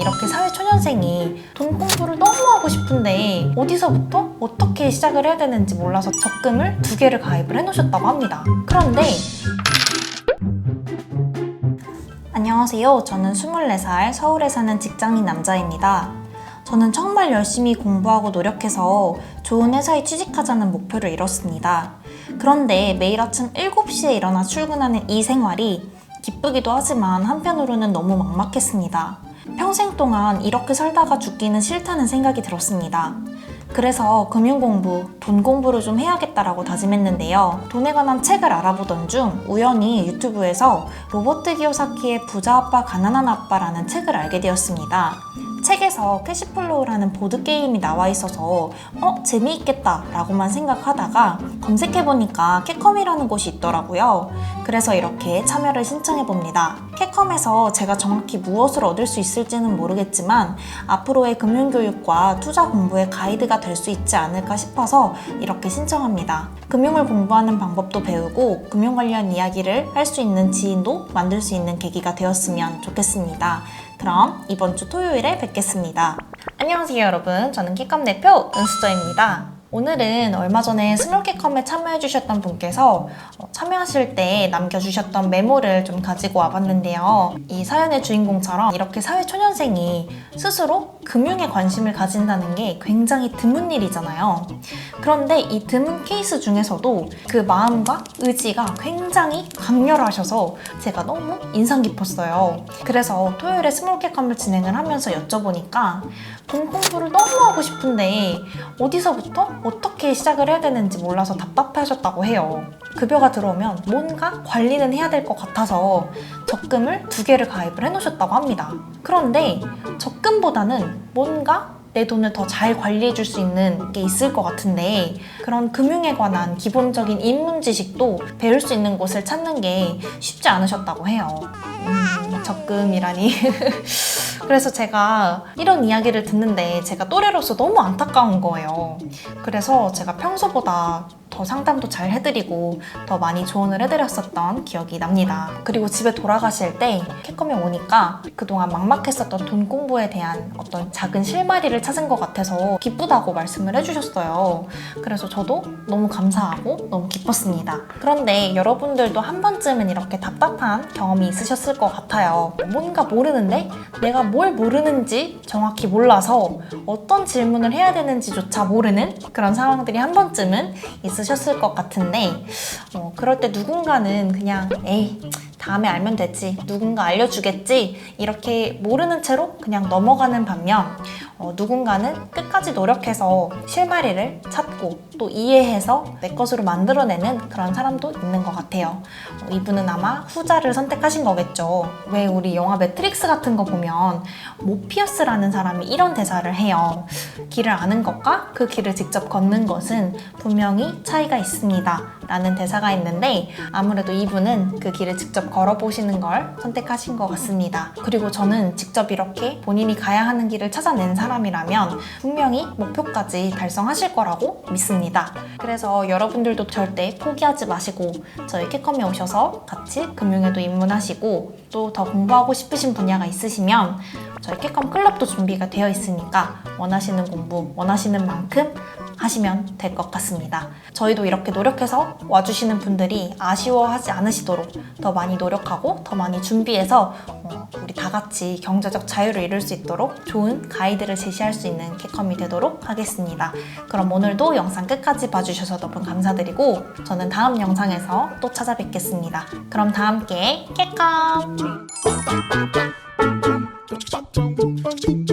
이렇게 사회초년생이 돈 공부를 너무 하고 싶은데 어디서부터 어떻게 시작을 해야 되는지 몰라서 적금을 두 개를 가입을 해놓으셨다고 합니다. 그런데 안녕하세요. 저는 24살 서울에 사는 직장인 남자입니다. 저는 정말 열심히 공부하고 노력해서 좋은 회사에 취직하자는 목표를 이뤘습니다. 그런데 매일 아침 7시에 일어나 출근하는 이 생활이 기쁘기도 하지만 한편으로는 너무 막막했습니다. 평생 동안 이렇게 살다가 죽기는 싫다는 생각이 들었습니다. 그래서 금융 공부, 돈 공부를 좀 해야겠다라고 다짐했는데요. 돈에 관한 책을 알아보던 중 우연히 유튜브에서 로버트 기요사키의 부자 아빠 가난한 아빠라는 책을 알게 되었습니다. 책에서 캐시플로우라는 보드게임이 나와 있어서 어? 재미있겠다 라고만 생각하다가 검색해보니까 캐컴이라는 곳이 있더라고요. 그래서 이렇게 참여를 신청해봅니다. 캐컴에서 제가 정확히 무엇을 얻을 수 있을지는 모르겠지만 앞으로의 금융교육과 투자 공부의 가이드가 될 수 있지 않을까 싶어서 이렇게 신청합니다. 금융을 공부하는 방법도 배우고 금융 관련 이야기를 할 수 있는 지인도 만들 수 있는 계기가 되었으면 좋겠습니다. 그럼 이번 주 토요일에 뵙겠습니다. 안녕하세요 여러분. 저는 키컴 대표 은수저입니다. 오늘은 얼마 전에 스몰캐컴에 참여해주셨던 분께서 어, 참여하실 때 남겨주셨던 메모를 좀 가지고 와봤는데요. 이 사연의 주인공처럼 이렇게 사회초년생이 스스로 금융에 관심을 가진다는 게 굉장히 드문 일이잖아요. 그런데 이 드문 케이스 중에서도 그 마음과 의지가 굉장히 강렬하셔서 제가 너무 인상 깊었어요. 그래서 토요일에 스몰캐컴을 진행을 하면서 여쭤보니까 돈 공부를 너무 하고 싶은데 어디서부터 어떻게 시작을 해야 되는지 몰라서 답답해하셨다고 해요. 급여가 들어오면 뭔가 관리는 해야 될 것 같아서 적금을 두 개를 가입을 해놓으셨다고 합니다. 그런데 적금보다는 뭔가 내 돈을 더 잘 관리해 줄 수 있는 게 있을 것 같은데 그런 금융에 관한 기본적인 입문 지식도 배울 수 있는 곳을 찾는 게 쉽지 않으셨다고 해요. 음, 적금이라니. 그래서 제가 이런 이야기를 듣는데 제가 또래로서 너무 안타까운 거예요. 그래서 제가 평소보다 더 상담도 잘 해드리고 더 많이 조언을 해드렸었던 기억이 납니다. 그리고 집에 돌아가실 때 캐컴에 오니까 그동안 막막했었던 돈 공부에 대한 어떤 작은 실마리를 찾은 것 같아서 기쁘다고 말씀을 해주셨어요. 그래서 저도 너무 감사하고 너무 기뻤습니다. 그런데 여러분들도 한 번쯤은 이렇게 답답한 경험이 있으셨을 것 같아요. 뭔가 모르는데 내가 뭘 모르는지 정확히 몰라서 어떤 질문을 해야 되는지조차 모르는 그런 상황들이 한 번쯤은 있으 셨을 것 같은데 어, 그럴 때 누군가는 그냥 에이 다음에 알면 되지. 누군가 알려주겠지. 이렇게 모르는 채로 그냥 넘어가는 반면 어, 누군가는 끝 까지 노력해서 실마리를 찾고 또 이해해서 내 것으로 만들어내는 그런 사람도 있는 것 같아요. 어, 이분은 아마 후자를 선택하신 거겠죠. 왜 우리 영화 매트릭스 같은 거 보면 모피어스라는 사람이 이런 대사를 해요. 길을 아는 것과 그 길을 직접 걷는 것은 분명히 차이가 있습니다. 라는 대사가 있는데 아무래도 이분은 그 길을 직접 걸어보시는 걸 선택하신 것 같습니다. 그리고 저는 직접 이렇게 본인이 가야 하는 길을 찾아낸 사람이라면 분명히 목표까지 달성하실 거라고 믿습니다. 그래서 여러분들도 절대 포기하지 마시고 저희 캐컴에 오셔서 같이 금융에도 입문하시고 또 더 공부하고 싶으신 분야가 있으시면 저희 캐컴 클럽도 준비가 되어 있으니까 원하시는 공부 원하시는 만큼 하시면 될 것 같습니다. 저희도 이렇게 노력해서 와주시는 분들이 아쉬워하지 않으시도록 더 많이 노력하고 더 많이 준비해서 어, 우리 다 같이 경제적 자유를 이룰 수 있도록 좋은 가이드를 제시할 수 있는 캐컴이 되도록 하겠습니다. 그럼 오늘도 영상 끝까지 봐주셔서 너무 감사드리고 저는 다음 영상에서 또 찾아뵙겠습니다. 그럼 다 함께 캐컴! Bye.